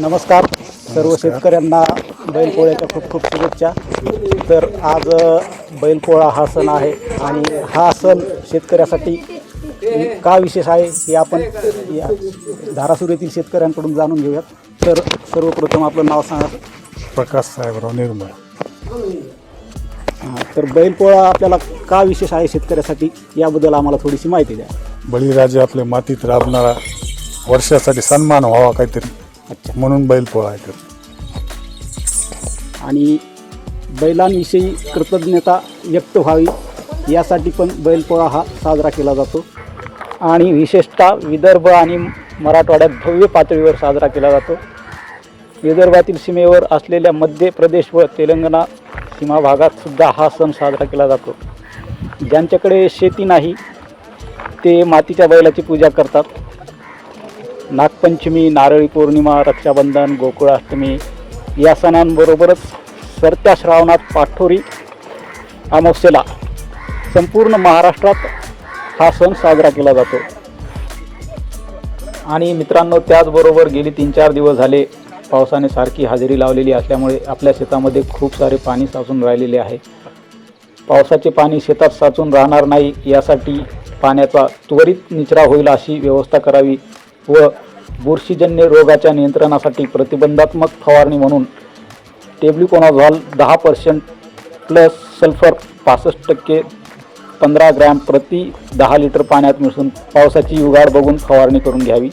नमस्कार. सर्व शेतकऱ्यांना बैलपोळ्याच्या खूप खूप शुभेच्छा. तर आज बैलपोळा हा सण आहे आणि हा सण शेतकऱ्यासाठी का विशेष आहे हे आपण या धारासूर येथील शेतकऱ्यांकडून जाणून घेऊयात. तर सर्वप्रथम आपलं नाव सांगा. प्रकाश साहेबराव निर्मळ तर बैलपोळा आपल्याला का विशेष आहे शेतकऱ्यासाठी? याबद्दल आम्हाला थोडीशी माहिती द्या. बळीराजे आपल्या मातीत राबणारा वर्षासाठी सन्मान व्हावा काहीतरी. अच्छा. म्हणून बैलपोळा आहे तो. आणि बैलांविषयी कृतज्ञता व्यक्त व्हावी यासाठी पण बैलपोळा हा साजरा केला जातो. आणि विशेषतः विदर्भ आणि मराठवाड्यात भव्य पातळीवर साजरा केला जातो. विदर्भातील सीमेवर असलेल्या मध्य प्रदेश व तेलंगणा सीमा भागात सुद्धा हा सण साजरा केला जातो. ज्यांच्याकडे शेती नाही ते मातीच्या बैलाची पूजा करतात. नागपंचमी नारळी पौर्णिमा रक्षाबंधन गोकुळाष्टमी या सणांबरोबरच सरत्या श्रावणात पाठोरी अमावस्येला संपूर्ण महाराष्ट्रात हा सण साजरा केला जातो. आणि मित्रांनो त्याचबरोबर गेली तीन चार दिवस झाले पावसाने सारखी हजेरी लावलेली असल्यामुळे आपल्या शेतामध्ये खूप सारे पाणी साचून राहिलेले आहे. पावसाचे पाणी शेतात साचून राहणार नाही यासाठी पाण्याचा त्वरित निचरा होईल अशी व्यवस्था करावी व बुरशीजन्य रोगाच्या नियंत्रणासाठी प्रतिबंधात्मक फवारणी म्हणून टेब्लिकोनाझॉल दहा पर्सेंट प्लस सल्फर पासष्ट टक्के पंधरा ग्रॅम प्रति दहा लिटर पाण्यात मिसळून पावसाची युगाड बघून फवारणी करून घ्यावी.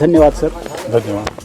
धन्यवाद सर. धन्यवाद.